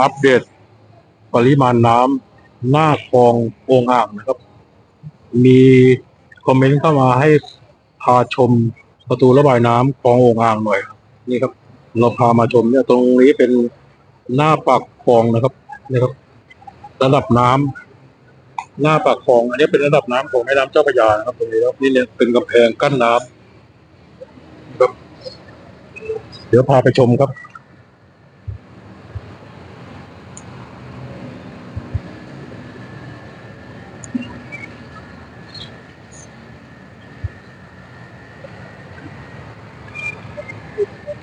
อัปเดตปริมาณน้ำหน้าคลององอ่างนะครับ มีคอมเมนต์เข้ามาให้พาชมประตูระบายน้ำคลององอ่างหน่อยครับนี่ครับ เราพามาชมเนี่ยตรงนี้เป็นหน้าปากคลองนะครับนี่ครับ ระดับน้ำหน้าปากคลอง อันนี้เป็นระดับน้ำของแม่น้ำเจ้าพระยานะครับตรงนี้ครับนี่เนี่ยเป็นกำแพงกั้นน้ำครับ เดี๋ยวพาไปชมครับ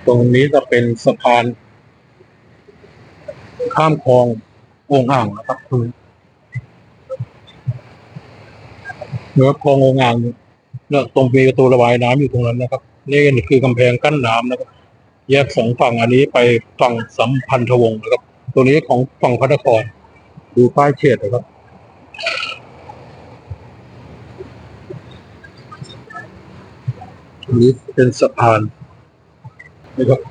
ตรงนี้จะเป็นสะพานข้ามคลององอ่างนะครับคือเนื้อคลององอ่างเนี่ยตรงมีประตูระบายน้ำอยู่ตรงนั้นนะครับ นี่คือกำแพงกั้นน้ำนะครับ แยกสองฝั่งอันนี้ไปฝั่งสัมพันธวงศ์นะครับ ตัวนี้ของฝั่งพระนคร ดูป้ายเขตนะครับนนี้เป็นสะพาน นะครับ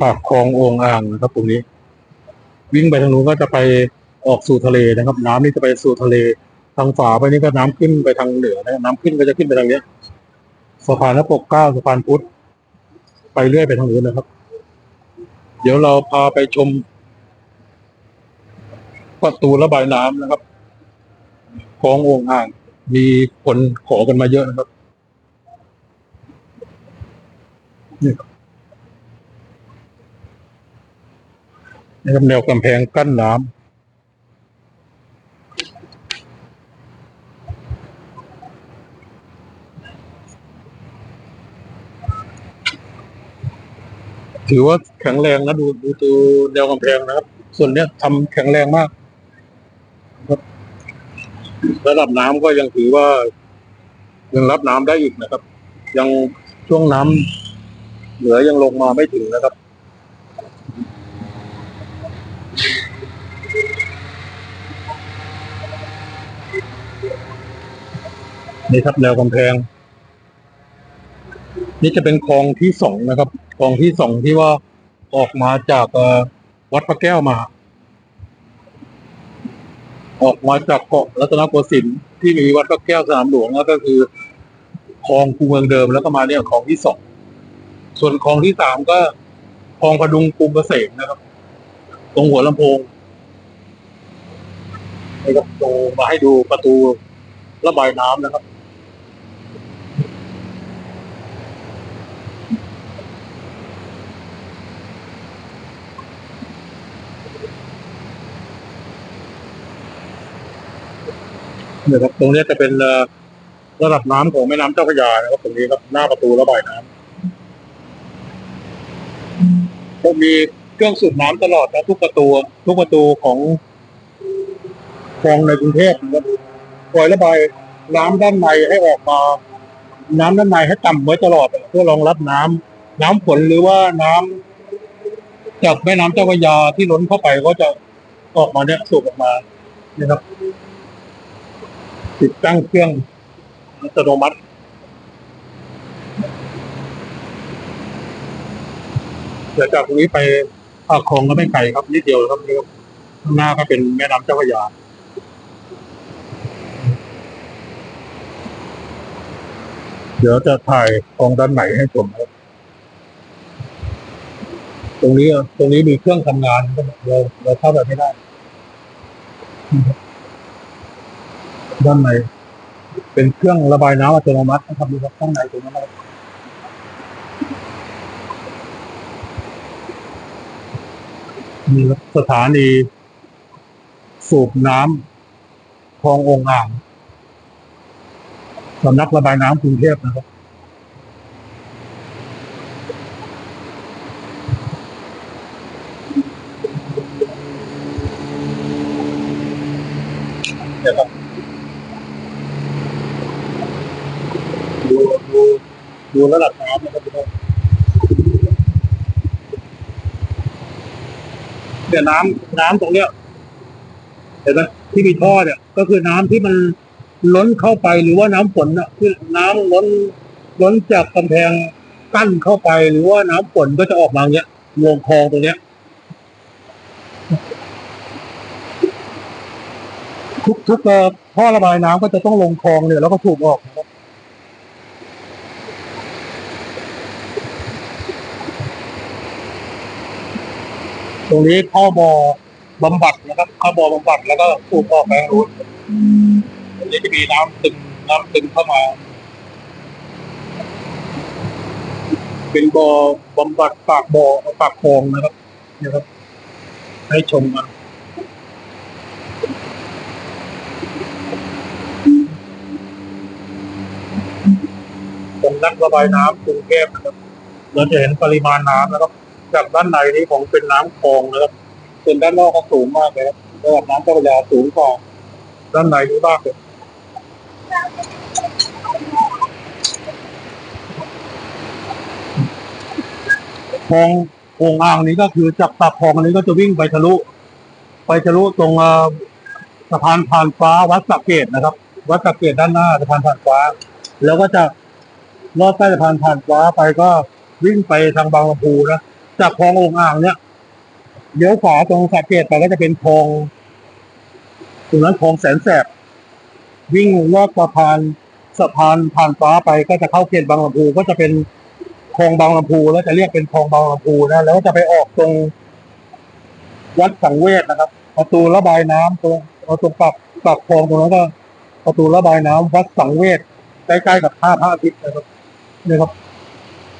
ปากคลององอ่างนะครับตรงนี้ วิ่งไปทางนู้นก็จะไปออกสู่ทะเลนะครับ น้ำนี่จะไปสู่ทะเล ทางฝาไปนี่ก็น้ำขึ้นไปทางเหนือนะน้ำขึ้นก็จะขึ้นไปทางเนี้ยสะพานพระปกเก้าสะพานพุทธไปเรื่อยไปทางนู้นนะครับ เดี๋ยวเราพาไปชม ประตูระบายน้ำนะครับคลององอ่าง มีคนขอกันมาเยอะนะครับ นี่ครับแนวกำแพงกั้นน้ำถือว่าแข็งแรงนะดูดูตัวแนวกำแพงนะครับ ส่วนเนี้ยทำแข็งแรงมากครับระดับน้ำก็ยังถือว่ายังรับน้ำได้อีกนะครับ ยังช่วงน้ำ เหนือยังลงมาไม่ถึงนะครับ นี่ครับแนวกำแพง นี่จะเป็นคลองที่สองนะครับคลองที่สองที่ว่าออกมาจากวัดพระแก้วมา ออกมาจากเกาะรัตนโกสินทร์ที่มีวัดพระแก้วสนามหลวงแล้วก็คือคลองคูเมืองเดิมแล้วก็มาเนี่ยคลองที่สอง ส่วนคลองที่สามก็คลองพดุงกรุงเกษมนะครับ ตรงหัวลำโพงนี่ครับตมาให้ดูประตูระบายน้ำนะครับ เนี่ยครับ ตรงนี้จะเป็นระดับน้ำของแม่น้ำเจ้าพระยานะครับ ตรงนี้ครับหน้าประตูระบายน้ำ ก็มีเครื่องสูบน้ำตลอดนะทุกประตู ทุกประตูของคลองในกรุงเทพนะครับปล่อยระบายน้ำด้านในให้ออกมา น้ำด้านในให้ต่ำไว้ตลอดเพื่อรองรับน้ำน้ำฝนหรือว่าน้ำจากแม่น้ำเจ้าพระยาที่ล้นเข้าไปก็จะออกมาเนี่ยสูบออกมานะครับ ติดตั้งเครื่องอัตโนมัติ เดี๋ยวจากตรงนี้ไปปากคลองก็ไม่ไกลครับนิดเดียวครับนี่ครับข้างหน้าก็เป็นแม่น้ำเจ้าพระยาเดี๋ยวจะถ่ายคลองด้านไหนให้ชมครับตรงนี้อะตรงนี้มีเครื่องทำงานเราเราเข้าไปไม่ได้ ด้านในเป็นเครื่องระบายน้ำอัตโนมัตินะครับดูครับข้างในตรงนั้นนะครับ มีสถานีสูบน้ำคลององอ่างสำนักระบายน้ำกรุงเทพนะครับ เนี่ยครับดูดูดูระดับน้ำนะครับทุกคน เนี่ยน้ำน้ำตรงเนี้ยเห็นไหมที่มีท่อเนี่ย ก็คือน้ำที่มันล้นเข้าไปหรือว่าน้ำฝนน่ะที่น้ำล้นล้นจากกำแพงกั้นเข้าไป หรือว่าน้ำฝนก็จะออกมาอย่างเงี้ยลงคลองตรงเนี้ย ทุกทุกเอ่อท่อระบายน้ำก็จะต้องลงคลองเนี่ยแล้วก็ถูกออกนะครับ ตรงนี้เข้าบ่อบำบัดนะครับเข้าบ่อบำบัดแล้วก็สูบออกไปทางนู้นตรงนี้จะมีน้ำตึงน้ำตึงเข้ามา เป็นบ่อบำบัดปากบ่อปากคลองนะครับเนี่ยครับ ให้ชมกันตรงนักระบายน้ำกรุงเทพนะครับเราจะเห็นปริมาณน้ำนะครับ จากด้านในนี้ของเป็นน้ำคลองนะครับส่วนด้านนอกก็สูงมากเลยครับระดับน้ำเจ้าพระยาสูงกว่าด้านในนี้มากเลยคลองโอ่งอ่างนี้ก็คือจากปากคลองอันนี้ก็จะวิ่งไปทะลุ ไปทะลุตรงสะพานผ่านฟ้าวัดสระเกตนะครับ วัดสระเกตด้านหน้าสะพานผ่านฟ้า แล้วก็จะลอดใต้สะพานผ่านฟ้าไปก็วิ่งไปทางบางลำพูนะ จากคลองโองอ่างเนี่ยเลี้ยวขวาตรงสระเกตไปก็จะเป็นคลองตรงนั้นคลองแสนแสบ วิ่งลอดสะพานสะพานผ่านฟ้าไปก็จะเข้าเขตบางลำพูก็จะเป็นคลองบางลำพูแล้วจะเรียกเป็นคลองบางลำพูนะแล้วก็จะไปออกตรงวัดสังเวชนะครับ ประตูระบายน้ำตรงเอาตรงปากปากคลองตรงนั้นก็ ประตูระบายน้ำวัดสังเวชใกล้ๆกับท่าพระอาทิตย์นะครับนี่ครับ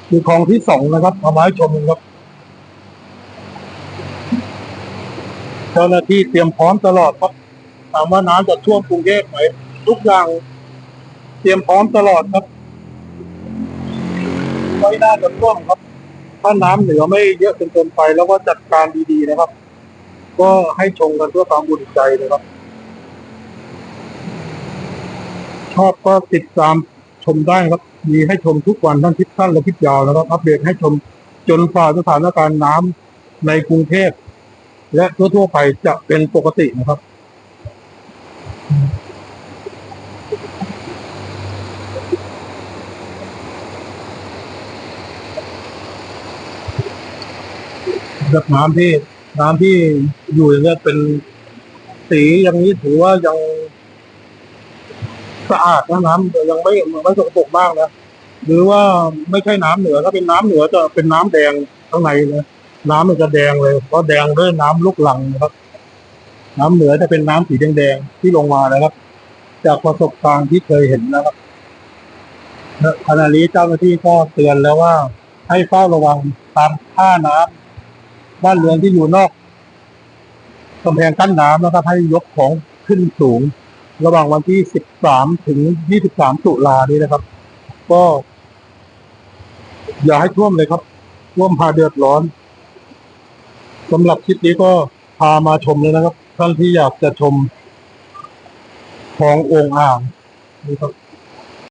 คือคลองที่สองนะครับเอามาให้ชมกันครับ เจ้าหน้าที่เตรียมพร้อมตลอดครับถามว่าน้ำจะท่วมกรุงเทพไหมทุกอย่างเตรียมพร้อมตลอดครับไม่น่าจะท่วมครับ ถ้าน้ำเหนือไม่เยอะจนเกินไป แล้วก็จัดการดีๆนะครับ ก็ให้ชมกันเพื่อความบุญใจนะครับ ชอบก็ติดตามชมได้ครับ มีให้ชมทุกวันทั้งคลิปสั้นและคลิปยาวนะครับ อัปเดตให้ชมจนฝ่าสถานการณ์น้ำในกรุงเทพ และทั่วๆไปจะเป็นปกตินะครับ จากน้ำที่น้ำที่อยู่อย่างเงี้ยเป็นสีอย่างนี้ถือว่ายังสะอาดนะน้ำยังไม่ไม่สกปรกมากนะหรือว่าไม่ใช่น้ำเหนือถ้าเป็นน้ำเหนือจะเป็นน้ำแดงข้างในนะ น้ำมันจะแดงเลยเพราะแดงด้วยน้ำลูกหลังนะครับ น้ำเหนือจะเป็นน้ำสีแดงๆที่ลงมานะครับ จากประสบการณ์ที่เคยเห็นนะครับขณะนี้เจ้าหน้าที่ก็เตือนแล้วว่า ให้เฝ้าระวังตามท่าน้ำบ้านเรือนที่อยู่นอกกำแพงกั้นน้ำนะครับให้ยกของขึ้นสูง ระหว่างวันที่ 13 ถึง 23 ตุลานี้นะครับ ก็ อย่าให้ท่วมเลยครับท่วมพาเดือดร้อน สำหรับคลิปนี้ก็พามาชมเลยนะครับ ท่านที่อยากจะชมของโองอ่างนี่ครับ